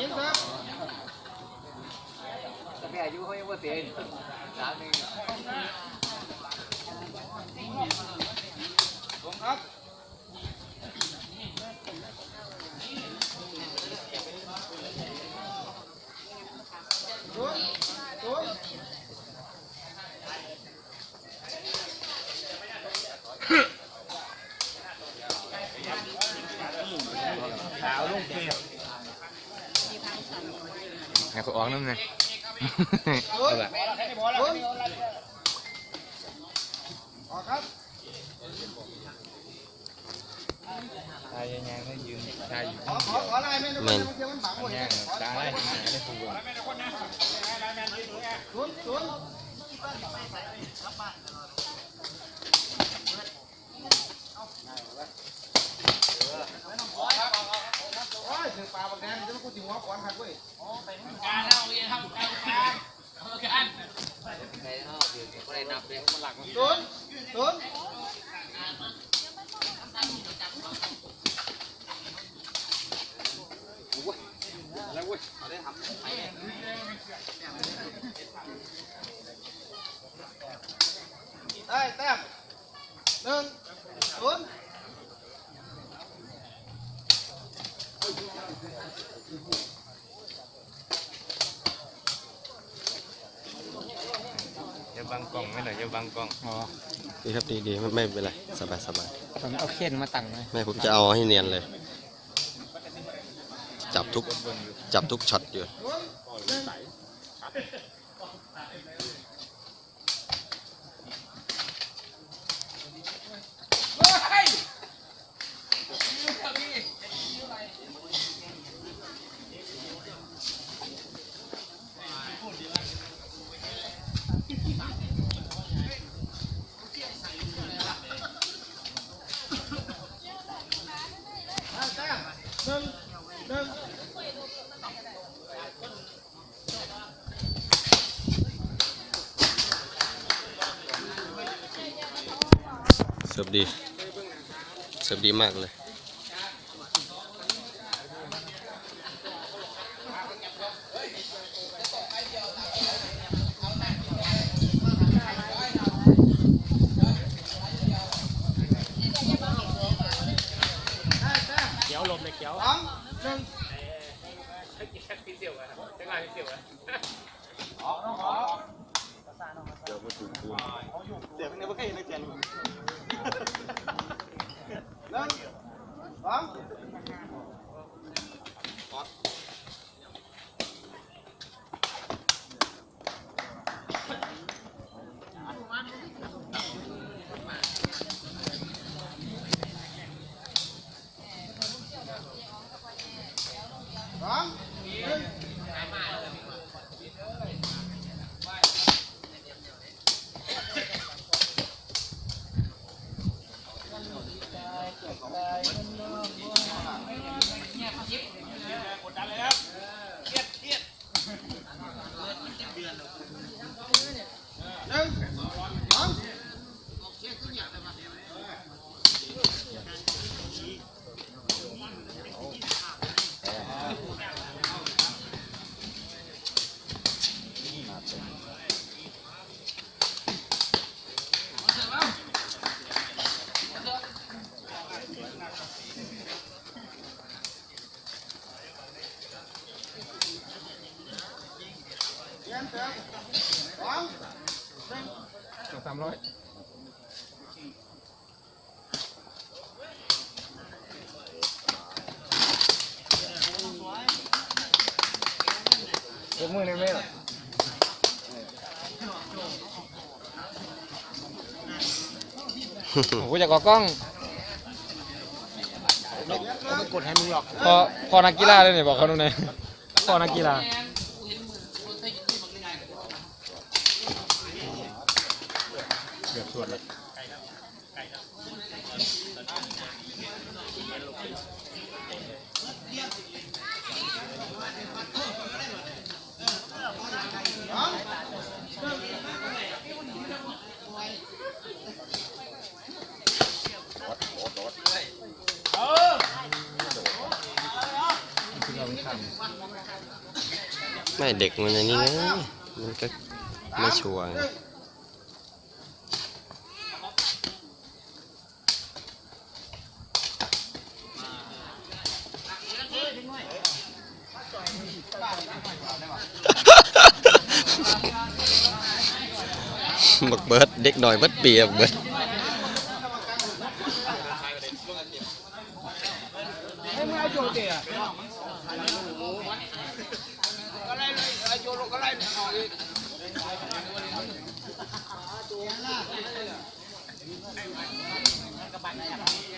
จิ้มครับแต่แม่อายุเขายัง ไม่เสียสามหนึ่งลงครับศูนย์ศูนย์ให้เขาออกน้ำไงศูนย์ศูนย์ออกครับตายยังไงก็ยืนตายอยู่ขอขอขอลายแม่ทุกคนนะบางทีมันบังหมดเลยขอตายขอได้ขอหาได้ถูกศูนย์ศูนย์โอ้ยถึงปลาบางแดงจะมากูจิ๋วหัวขวานหักเว้ยใครเข้าเดี๋ยวก็ได้นับเลยมันหลักศูนย์ศูนย์แล้วเว้ยเอาได้ทำได้แต้มหนึ่งศูนย์ จะบังกล้องไม่หน่อยจะบังกล้องอ๋อดีครับดีดีไม่ไม่เป็นไรสบายสบายผมเอาเข็นมาตั้งไหมไม่ผมจะเอาให้เนียนเลย จับทุกจับทุกช็อตอยู่ ศูนย์หนึ่ง ได้แต้มหนึ่งหนึ่ง เสิร์ฟดีเสิร์ฟดีมากเลยได้แต้มเขียวลมเลยเขียวสองหนึ่งเดี๋ยวเป็นไงบ้างไอ้นักเรียนหนึ่งสองสองหนึ่ง หนึ่งสองเรียนเสร็จสองหนึ่ง สามร้อยยกมือในเมฆ โอ้ยอยากออกกล้องกดให้มึงหรอกพอพอนักกีฬาเลยเนี่ยบอกเขาตรงไหนพอนักกีฬาเกือบสวดเลย สอง คือเราทำ ไม่เด็กมันอย่างนี้ไงมันก็ไม่ชัวร์บักเบิดเด็กหน่อยเบิดเปีอะบักเบิด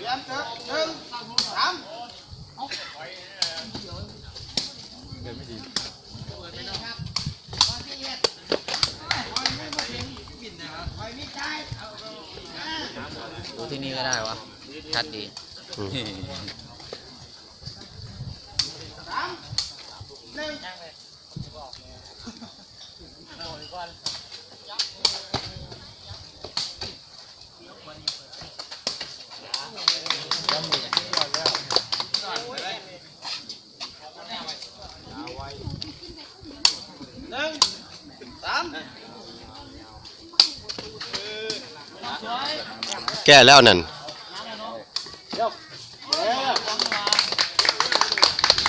เรียนเถอะหนึ่งสาม ดูที่นี่ก็ได้วะชัดดี อืม สามหนึ่ง แก้แล้วนั่น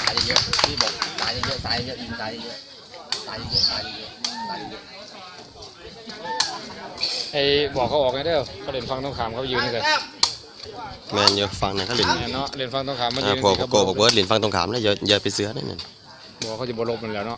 ตายเยอะๆพี่บอกตายเยอะๆตายเยอะๆยิงตายเยอะๆตายเยอะๆตายเยอะๆตายเยอะไอ้บอกเขาออกไงเด้อเขาเล่นฟังต้องขามเขายืนนี่เลยแมนอยู่ฟังนะเขาเล่นเนี่ยเนาะเล่นฟังต้องขามมายือ่านพวกโกบักเบิดเล่นฟังตรงขามแล้วอย่าอย่าไปเสือนั่นน่ะบอกเขาจะบลบมันแล้วเนาะ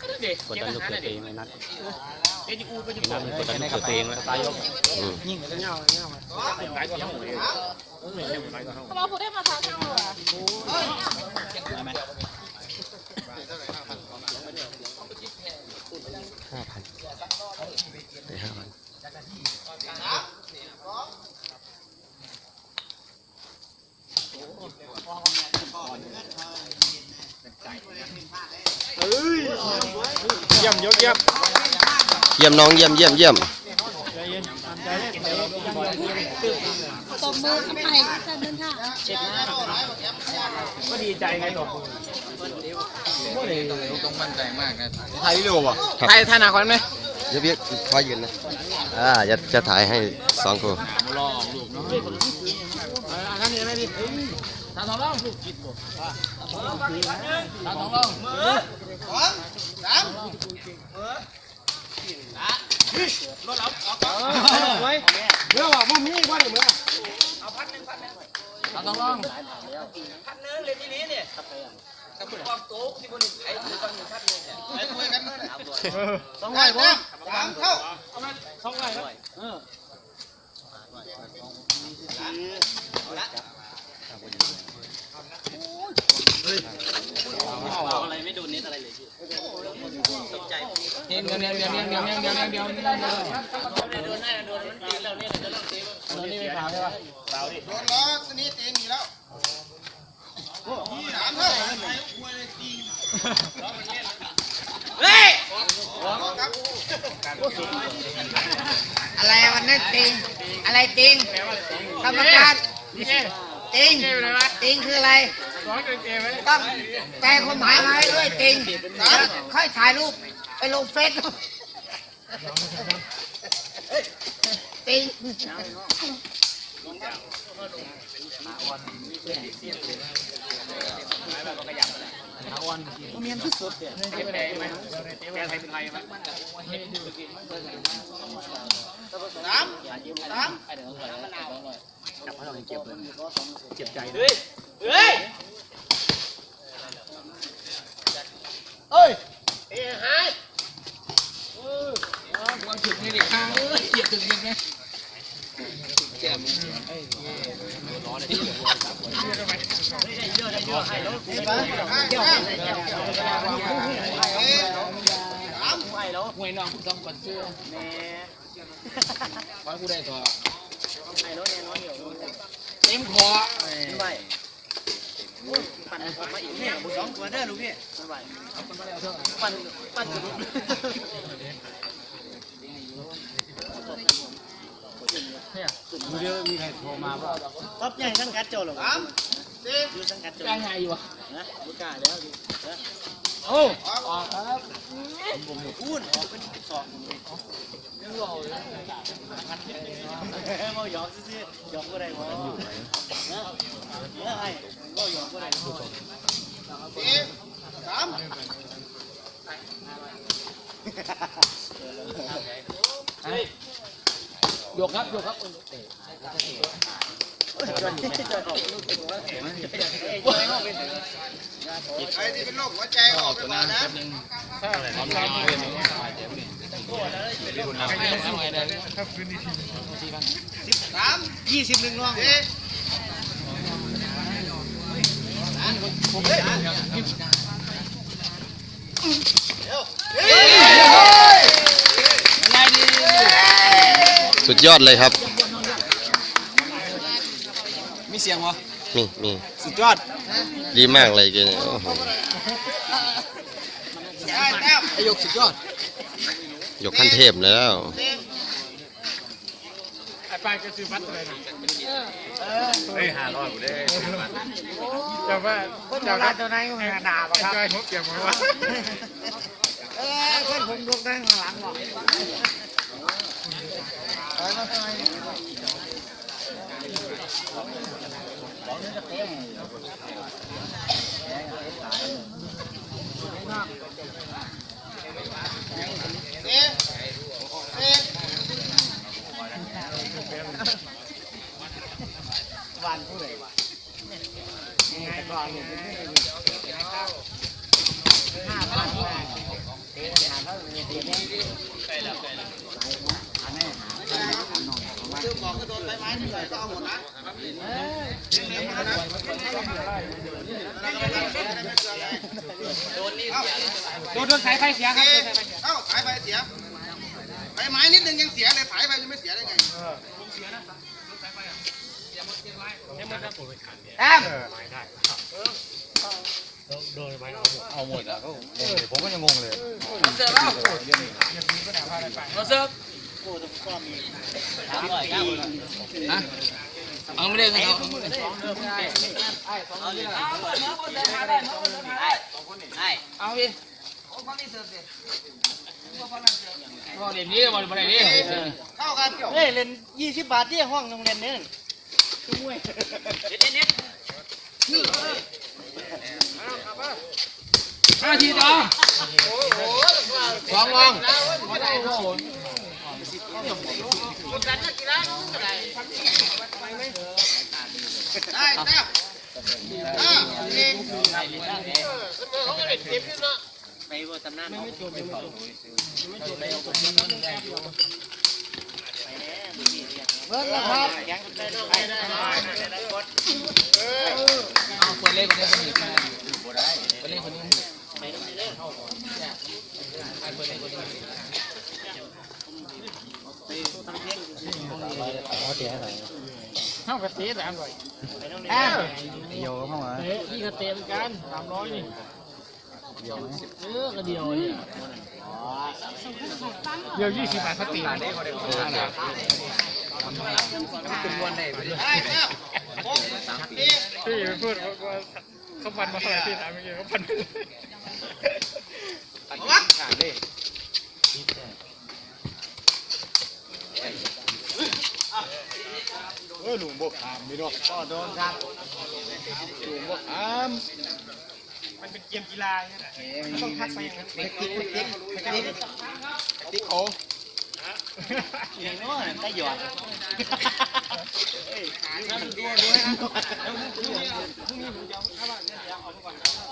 ก็ดันลูกเกิดเองไม่นัดเอ็นอูก็จะบอกกดดันลูกเกิดงแล้วตายยกยิ่งเลยเงาเงาหลายกาไหมดเลยาพูดได้มาทางข้างเลยได้ไหมห้าพันได้ห้าพันก่อน เยี่ยมยกเยี่ยมเยี่ยมน้องเยี่ยมเยี่ยมเยี่ยมตบมือเข้าไปจะเดินทางก็ดีใจไงตบๆต้องมั่นใจมากนะถ่ายวิดีโอป่ะครับถ่ายถ่ายหนาควันไหมเดี๋ยวพี่ขอยืนนะอ่าจะจะถ่ายให้สองคนรอออกลูกเนาะ ตาสองลงลูกจิตบ่ตาสองลองตาสองลงมือสองสามมือรถเอาออกก่อนเรื่องว่ามึงมีว่าเดี๋ยวมึเอาพันหนึ่งพันหนึ่งตาสองลองพันหนึ่งเลยทีนี้เนี่ยกับคุณวาโต๊ะที่บนไอ้ตัวนี้งพันหนึ่งเนี่ยไอ้คุยกันมาสองไหลบ่สามเท่าสองไหลครับเออา ดี๋ยวเดี๋ยวเดี๋ยวเดี๋ยวเดี๋ยวเดี๋ยวเดี๋ยวเดี๋ยวเดี๋ยวโดนล้อสนีตีนอยู่แล้วสามเท่าเฮ้ยครับอะไรวันนั้นติงอะไรติงกรรมการ ติงติงคืออะไรต้องแปลความหมายมาให้ด้วยติงแล้วค่อยถ่ายรูปไปลงเฟซติงสามสาม จับพระเรายัเจ็บเลย เจ็บใจเลยเฮ้ยเฮ้ย เอ้ยเอ้ยหายความถึงในเด็กข้างเอ้ยเหยียบถึงเด็กนะเจ็บเอ้ยร้อนเลยห่วยน้องต้องก่อนเสื้อขอให้กูได้ตัว ไอ้รถเนี่ยน้อยอยู่ ต็มคอไม่ไหวปั่นมาอีกเนี่ยสองตัวเด้อลูกพี่ไม่ไหวปั่นปั่นจุดดูเดียวมีใครโทรมาป่ะท็อปใหญ่สังกัดโจหรอสามสี่อยู่สังกัดโจได้ไงอยู่วะนะบุกล้าแล้วดิ โอ้ออกครับผมพูดออกเป็นสองยังรอเลยมาหยอกซื่อๆหยอกอะไรวะนะเมื่อไอ้ก็หยอกอะไรสี่สามยกครับยกครับ ใครที่เป็นโรคหัวใจออกไปก่อนนะสามยี่สิบหนึ่งน้องสุดยอดเลยครับ เสียงวะมีมีสุดยอดดีมากเลยแกเนี่ยโอ้โหได้แต้มไอยกสุดยอดยกขั้นเทพแล้วสี่ไอ้ปานก็ซื้อบัตรเลยนะเฮ้ยห้าร้อยกูได้แต่ว่าคนโบราณตัวนั้นก็หนาปะครับจอยฮบเปียกมาว่าเออเพื่อนผมดูได้ข้างหลังบอก 마음이黑 들. โดนนี่โดนโดนสายไฟเสียครับเอ้าสายไฟเสียใบไม้นิดนึงยังเสียเลยสายไฟจะไม่เสียได้ไงแอมเอาหมดอะผมก็ยังงงเลยเสิร์ฟแล้วเราเสิร์ฟถามหน่อยครับฮะ เอาไม่ได้เงินเขาไอ้เอาพี่พอเดี๋ยวนี้วันวันนี้เท่ากันเฮ้ยเล่นยี่สิบบาทที่ห้องโรงเรียนนี่ช่วยห้าทีต่อสองลอง ได้แต้มห้าสี่ไปว่าตำนานไม่จบไม่จบเบิ้ลแล้วครับยังได้น้องได้ได้ได้กดเอาเปิดเล่นคนนี้คนนี้เปิดเล่นคนนี้ไปตรงนี้เลย เข้ากระเตะสามร้อยแอมโยเข้ามาเฮ้ยนี่กระเตะเหมือนกันสามร้อยนี่เออกระเดียวเนี่ยเดียวยี่สิบบาทสติได้แต้มหกสี่พี่พูดว่าเขาฟันมาเท่าไหร่พี่ถามเมื่อกี้เขาฟันวัด ก็โดนครับมันเป็นเกมกีฬาเนี่ยต้องทักไปอย่างนั้นติ๊กติ๊กติ๊กติ๊กติ๊กโออย่างน้อยได้หยอดเ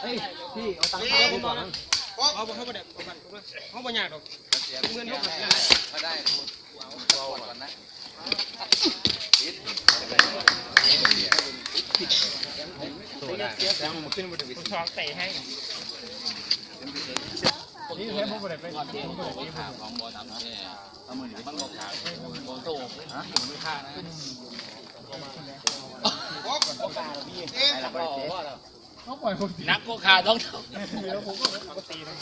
ฮ้ยพี่เอาตังค์สี่เขาผมก่อนนะหกเขาบอกเขาไม่ได้เขาไม่เขาไม่ยากหรอกเงินเขาหาก็ได้เราก่อนนะ ผมทองเตะให้นี่แค่ผมไม่ได้ไปก่อนที่ผมบอกว่าขาของบอลทำเนี่ยเอามือมันบอกขาบอลโต้ฮะไม่ฆ่านะเอ๊ะแล้วก็ว่าเขาปล่อยผมนักก็ขาต้องแล้วผมก็ตีนะ